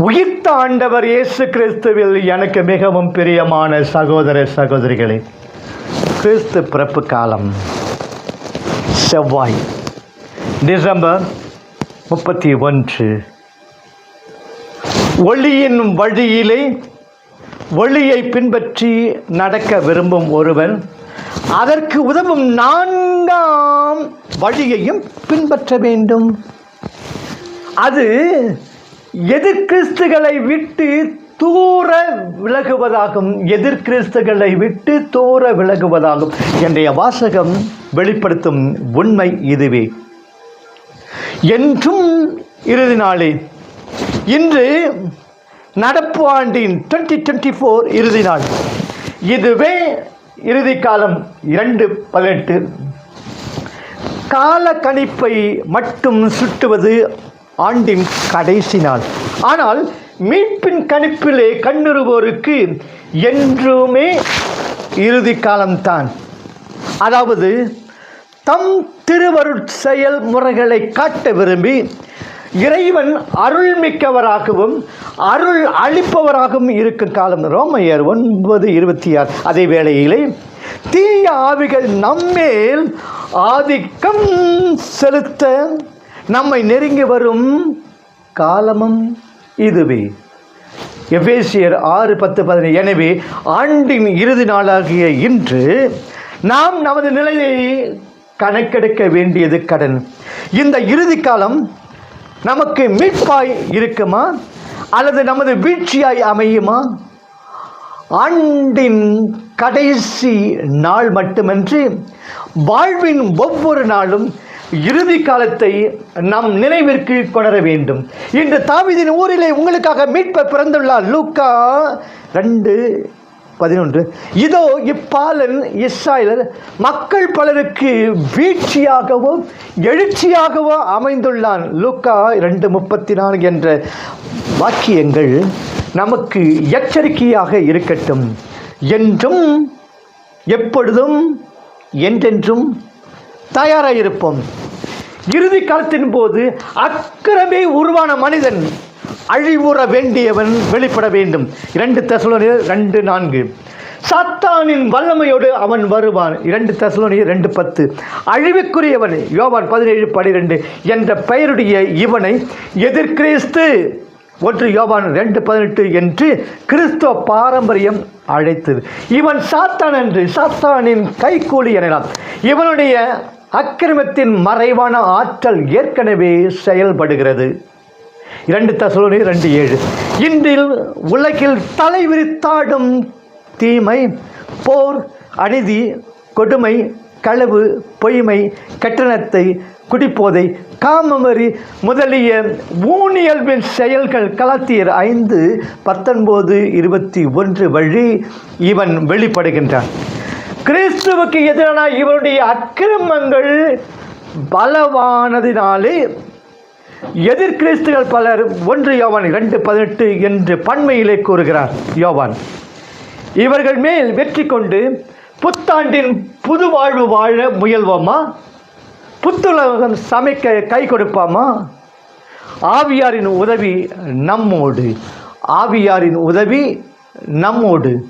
உயிர்த்த ஆண்டவர் இயேசு கிறிஸ்துவில் எனக்கு மிகவும் பிரியமான சகோதர சகோதரிகளே கிறிஸ்து பிறப்பு காலம் செவ்வாய் டிசம்பர் முப்பத்தி ஒன்று. ஒளியின் வழியிலே ஒளியை பின்பற்றி நடக்க விரும்பும் ஒருவன் அதற்கு உதவும் நான்காம் வழியையும் பின்பற்ற வேண்டும். அது எதிர்கிறிஸ்துகளை விட்டு தூர விலகுவதாகும். எதிர்கிறிஸ்துகளை விட்டு தூர விலகுவதாகும். என்றைய வாசகம் வெளிப்படுத்தும் உண்மை இதுவே. என்றும் இறுதி நாளே. இன்று நடப்பு ஆண்டின் டுவெண்ட்டி டுவெண்ட்டி ஃபோர் இறுதி நாள். இதுவே இறுதி காலம் இரண்டு பதினெட்டு. கால கணிப்பை மட்டும் சுட்டுவது ஆண்டின் கடைசி நாள். ஆனால் மீட்பின் கணிப்பிலே கண்ணுறுவோருக்கு என்றுமே இறுதி காலம்தான். அதாவது தம் திருவருட் செயல்முறைகளை காட்ட விரும்பி இறைவன் அருள்மிக்கவராகவும் அருள் அளிப்பவராகவும் இருக்கும் காலம். ரோமையர் ஒன்பது இருபத்தி ஆறு. அதே வேளையிலே தீய ஆவிகள் நம்மேல் ஆதிக்கம் செலுத்த நம்மை நெருங்கி வரும் காலமும் இதுவே. எபேசியர் ஆறு பத்து பதினை எனவே ஆண்டின் இறுதி நாளாகிய இன்று நாம் நமது நிலையை கணக்கெடுக்க வேண்டியது கடன். இந்த இறுதி காலம் நமக்கு மீட்பாய் இருக்குமா? அல்லது நமது வீழ்ச்சியாய் அமையுமா? ஆண்டின் கடைசி நாள் மட்டுமன்றி வாழ்வின் ஒவ்வொரு நாளும் இறுதி காலத்தை நம் நினைவிற்கு கொணர வேண்டும். இன்று தாவிதின் ஊரிலே உங்களுக்காக மீட்ப பிறந்துள்ளார். லூக்கா ரெண்டு பதினொன்று. இதோ இப்பாலன் இஸ்ராயலர் மக்கள் பலருக்கு வீழ்ச்சியாகவோ எழுச்சியாகவோ அமைந்துள்ளான். லூக்கா ரெண்டு முப்பத்தி நான்கு என்ற வாக்கியங்கள் நமக்கு எச்சரிக்கையாக இருக்கட்டும். என்றும் எப்பொழுதும் என்றென்றும் தயாராக இருப்போம் இறுதி காலத்தின் போது அக்கிரமே உருவான மனிதன் அழிவுற வேண்டியவன் வெளிப்பட வேண்டும். இரண்டு தசலோனியர் ரெண்டு நான்கு. சாத்தானின் வல்லமையோடு அவன் வருவான். இரண்டு தசலோனியர் ரெண்டு பத்து. அழிவுக்குரியவன் யோவான் பதினேழு பனிரெண்டு என்ற பெயருடைய இவனை எதிர்கிறிஸ்து ஒன்று யோவான் ரெண்டு பதினெட்டு என்று கிறிஸ்துவ பாரம்பரியம் அழைத்தது. இவன் சாத்தான் என்று சாத்தானின் கைக்கூலி எனலாம். இவனுடைய அக்கிரமத்தின் மறைவான ஆற்றல் ஏற்கனவே செயல்படுகிறது. இரண்டு தசலோனி ரெண்டு ஏழு. இன்றில் உலகில் தலைவிரித்தாடும் தீமை போர் அநீதி கொடுமை களவு பொய்மை கட்டணத்தை குடிப்போதை காமமறி முதலிய ஊனியல்பின் செயல்கள் கலத்தியர் ஐந்து பத்தொன்பது இருபத்தி ஒன்று வழி இவன் வெளிப்படுகின்றான். கிறிஸ்துவுக்கு எதிரான இவருடைய அக்கிரமங்கள் பலவானதினாலே எதிர் கிறிஸ்துகள் பலர் ஒன்று யோவான் இரண்டு பதினெட்டு என்று பன்மையிலே கூறுகிறார். யோவான் இவர்கள் மேல் வெற்றி கொண்டு புத்தாண்டின் புது வாழ்வு வாழ முயல்வோமா? புத்துலகம் சமைக்க கை கொடுப்பாமா? ஆவியாரின் உதவி நம்மோடு. ஆவியாரின் உதவி நம்மோடு.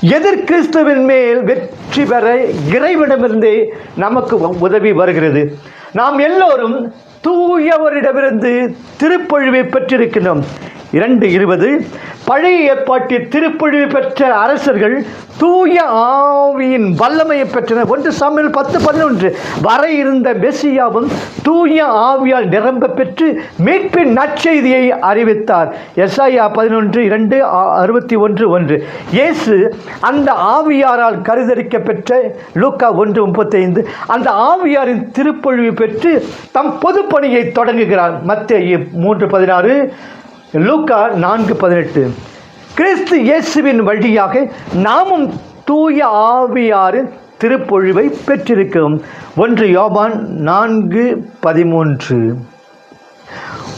எதிர் கிறிஸ்துவின் மேல் வெற்றி பெற இறைவிடமிருந்தே நமக்கு உதவி வருகிறது. நாம் எல்லோரும் தூயவரிடமிருந்து திருப்பொழிவை பெற்றிருக்கிறோம் இரண்டு இருபது. பழைய ஏற்பாட்டில் திருப்பொழிவு பெற்ற அரசர்கள் தூய ஆவியின் வல்லமையை பெற்றனர். ஒன்று சாமியில் பத்து பதினொன்று. வர இருந்த மெஸ்ஸியாவும் தூய ஆவியால் நிரம்ப பெற்று மீட்பின் நற்செய்தியை அறிவித்தார். எஸ்ஐயா பதினொன்று இரண்டு அறுபத்தி ஒன்று ஒன்று. இயேசு அந்த ஆவியாரால் கருதரிக்க பெற்ற லூக்கா ஒன்று முப்பத்தைந்து. அந்த ஆவியாரின் திருப்பொழிவு பெற்று தம் பொதுப்பணியை தொடங்குகிறார். மத்திய மூன்று பதினாறு. லூக்கா நான்கு பதினெட்டு. கிறிஸ்து இயேசுவின் வழியாக நாமும் தூய ஆவியாரின் திருப்பொழிவை பெற்றிருக்கிறோம். ஒன்று யோபான் நான்கு பதிமூன்று.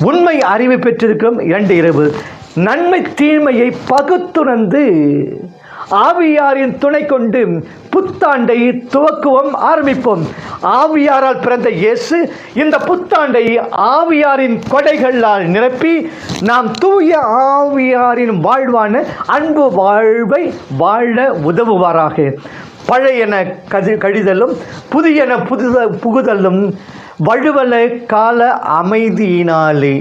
உண்மை அறிவை பெற்றிருக்கிறோம். இரண்டு இரவு. நன்மை தீமையை பகுத்துணர்ந்து ஆவியாரின் துணை கொண்டு புத்தாண்டை துவக்குவோம் ஆரம்பிப்போம். ஆவியாரால் பிறந்த இயேசு இந்த புத்தாண்டை ஆவியாரின் கொடைகளால் நிரப்பி நாம் தூய ஆவியாரின் வாழ்வான அன்பு வாழ்வை வாழ உதவுவாராக. பழையன கதி கழிதலும் புதியன புதுத புகுதலும் வழுவல கால அமைதியினாலே.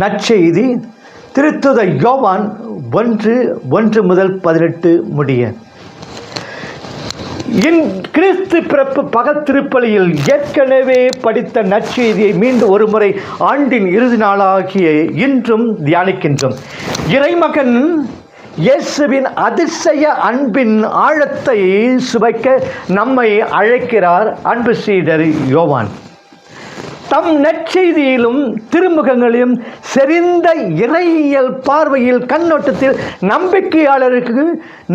நற்செய்தி திருத்துத யோவான் ஒன்று ஒன்று முதல் பதினெட்டு முடிய. இன் கிறிஸ்து பிறப்பு பகத் திருப்பலியில் ஏற்கனவே படித்த நற்செய்தியை மீண்டும் ஒருமுறை ஆண்டின் இறுதி நாளாகிய இன்றும் தியானிக்கின்றோம். இறைமகன் இயேசுவின் அதிசய அன்பின் ஆழத்தை சுவைக்க நம்மை அழைக்கிறார் அன்பு சீடர் யோவான். தம் நற்செய்தியிலும் திருமுகங்களிலும் செறிந்த இறையியல் பார்வையில் கண்ணோட்டத்தில் நம்பிக்கையாளருக்கு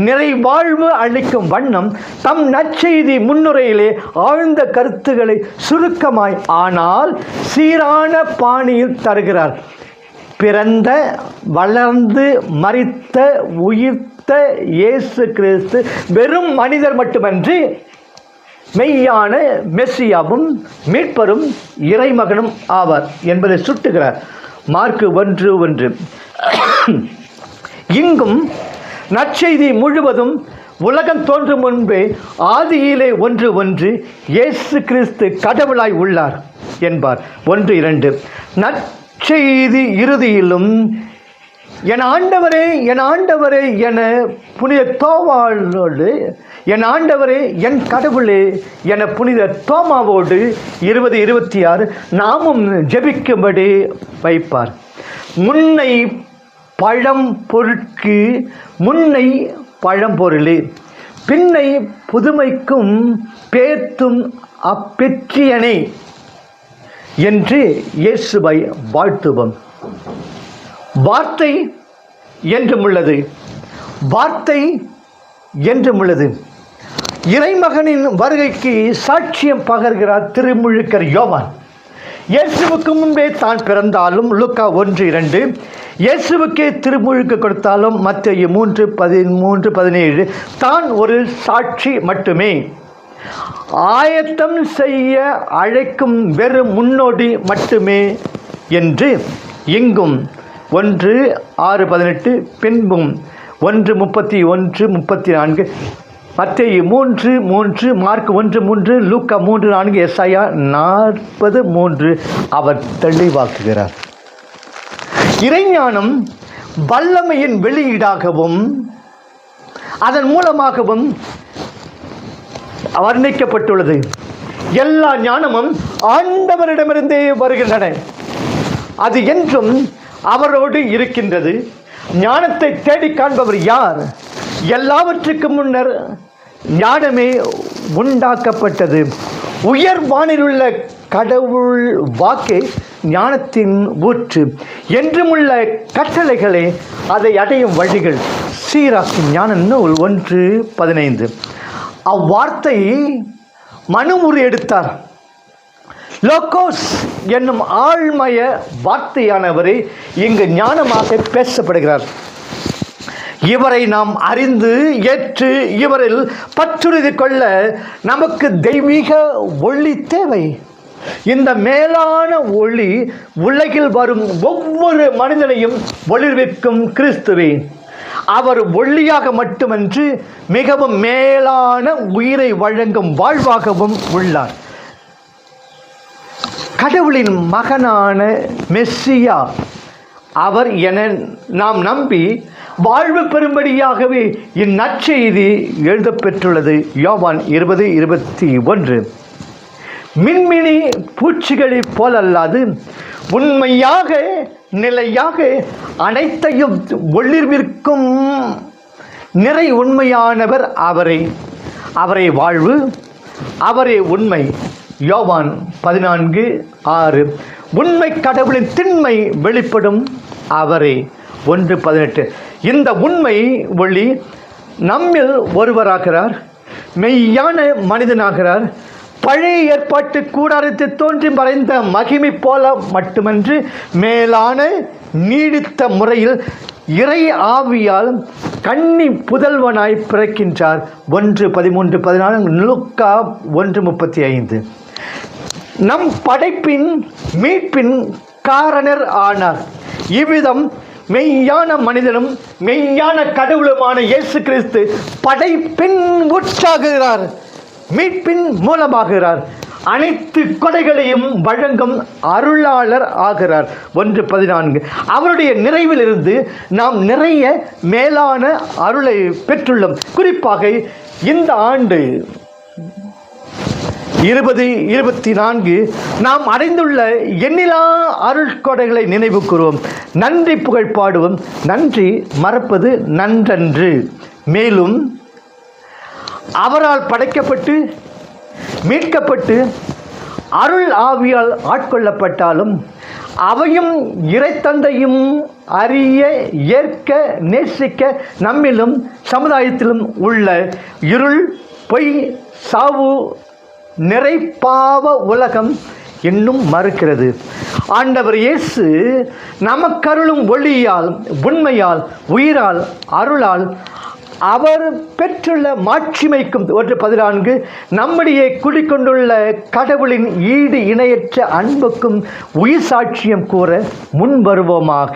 நிறைவாழ்வு அளிக்கும் வண்ணம் தம் நற்செய்தி முன்னுரையிலே ஆழ்ந்த கருத்துக்களை சுருக்கமாய் ஆனால் சீரான பாணியில் தருகிறார். பிறந்த வளர்ந்து மறித்த உயிர்த்த இயேசு கிறிஸ்து வெறும் மனிதர் மட்டுமன்றி மெய்யான மெஸ்ஸியாவும் மீட்பரும் இறைமகனும் ஆவார் என்பதை சுட்டுகிறார். மார்க்கு ஒன்று ஒன்று. இங்கும் நற்செய்தி முழுவதும் உலகம் தோன்றும் முன்பே ஆதியிலே ஒன்று ஒன்று இயேசு கிறிஸ்து கடவுளாய் உள்ளார் என்பார். ஒன்று இரண்டு. நற்செய்தி இறுதியிலும் என் ஆண்டவரே என் ஆண்டவரே என புனித தோவாளோடு என் ஆண்டவரே என் கடவுளே என புனித தோமாவோடு இருபது இருபத்தி ஆறு நாமும் ஜபிக்கும்படி வைப்பார். முன்னை பழம் பொருட்கு முன்னை பழம்பொருளே பின்னை புதுமைக்கும் பேத்தும் அப்பெற்றியனே என்று இயேசுவை வாழ்த்துவோம். வார்த்தை என்றும் உள்ளது வார்த்தை என்றும் உள்ளது இறைமகனின் வருகைக்கு சாட்சியம் பகர்கிறார் திருமுழுக்கர் யோவான். இயேசுவுக்கு முன்பே தான் பிறந்தாலும் லுக்கா ஒன்று இரண்டு. இயேசுவுக்கே திருமுழுக்கு கொடுத்தாலும் மத்திய மூன்று பதிமூன்று பதினேழு. தான் ஒரு சாட்சி மட்டுமே. ஆயத்தம் செய்ய அழைக்கும் வெறும் முன்னோடி மட்டுமே என்று இங்கும் ஒன்று ஆறு பதினெட்டு பின்பும் ஒன்று முப்பத்தி ஒன்று முப்பத்தி நான்கு. மத்திய மூன்று மூன்று மார்க் ஒன்று மூன்று லூக்கா மூன்று நான்கு எஸ்ஐயா நாற்பது மூன்று. அவர் தெளிவாக்குகிறார். இறைஞானம் வல்லமையின் வெளியீடாகவும் அதன் மூலமாகவும் வர்ணிக்கப்பட்டுள்ளது. எல்லா ஞானமும் ஆண்டவரிடமிருந்தே வருகின்றன. அது என்றும் அவரோடு இருக்கின்றது. ஞானத்தை தேடி காண்பவர் யார்? எல்லாவற்றுக்கும் முன்னர் ஞானமே உண்டாக்கப்பட்டது. உயர் வானிலுள்ள கடவுள் வாக்கே ஞானத்தின் ஊற்று. என்றுமுள்ள கட்டளைகளே அதை அடையும் வழிகள். சீராக்கும் ஞான நூல் ஒன்று பதினைந்து. அவ்வார்த்தை மனுமுறை எடுத்தார். லோகோஸ் என்னும் ஆழ்மய வார்த்தையானவரை இங்கு ஞானமாக பேசப்படுகிறார். இவரை நாம் அறிந்து ஏற்று இவரில் பற்றுறுதி கொள்ள நமக்கு தெய்வீக ஒளி தேவை. இந்த மேலான ஒளி உலகில் வரும் ஒவ்வொரு மனிதனையும் ஒளிர்விக்கும் கிறிஸ்துவே. அவர் ஒளியாக மட்டுமன்று மிகவும் மேலான உயிரை வழங்கும் வாழ்வாகவும் உள்ளார். கடவுளின் மகனான மெஸ்ஸியா அவர் என நாம் நம்பி வாழ்வு பெறும்படியாகவே இந்நற்செய்தி எழுதப்பெற்றுள்ளது. யோவான் இருபது இருபத்தி ஒன்று. மின்மினி பூச்சிகளைப் போலல்லாது உண்மையாக நிலையாக அனைத்தையும் ஒளிர்விற்கும் நிறை உண்மையானவர் அவரை. அவரை வாழ்வு அவரே உண்மை. யோவான் பதினான்கு ஆறு. உண்மை கடவுளின் திண்மை வெளிப்படும் அவரே. ஒன்று பதினெட்டு. இந்த உண்மை ஒளி நம்மில் ஒருவராகிறார் மெய்யான மனிதனாகிறார் பழைய ஏற்பாட்டு கூடாரத்தில் தோன்றி மறைந்த மகிமை போல மட்டுமன்று மேலான நீடித்த முறையில் இறை ஆவியால் கன்னி புதல்வனாய் பிறக்கின்றார். ஒன்று பதிமூன்று பதினாலு லுக்கா ஒன்று முப்பத்தி ஐந்து. நம் படைப்பின் மீட்பின் காரணர் ஆனார். இவ்விதம் மெய்யான மனிதனும் மெய்யான கடவுளுமான இயேசு கிறிஸ்து படைப்பின் உற்சாகுகிறார் மீட்பின் மூலமாகிறார். அனைத்து கொடைகளையும் வழங்கும் அருளாளர் ஆகிறார். ஒன்று பதினான்கு. அவருடைய நிறைவிலிருந்து நாம் நிறைய மேலான அருளை பெற்றுள்ளோம். குறிப்பாக இந்த ஆண்டு இருபது இருபத்தி நான்கு நாம் அடைந்துள்ள எண்ணிலா அருட்கொடைகளை நினைவு கூறுவோம். நன்றி புகழ் பாடுவோம். நன்றி மறப்பது நன்றன்று. மேலும் அவரால் படைக்கப்பட்டு மீட்கப்பட்டு அருள் ஆவியால் ஆட்கொள்ளப்பட்டாலும் அவையும் இறைத்தந்தையும் அறிய ஏற்க நேசிக்க நம்மிலும் சமுதாயத்திலும் உள்ள இருள் பொய் சாவு நிறைப்பாவ உலகம் இன்னும் மறுக்கிறது. ஆண்டவர் இயேசு நமக்கருளும் ஒளியால் உண்மையால் உயிரால் அருளால் அவர் பெற்றுள்ள மாட்சிமைக்கும் ஒன்று பதினான்கு நம்முடைய குடிக்கொண்டுள்ள கடவுளின் ஈடு இணையற்ற அன்புக்கும் உயிர் சாட்சியம் கூற முன் வருவோமாக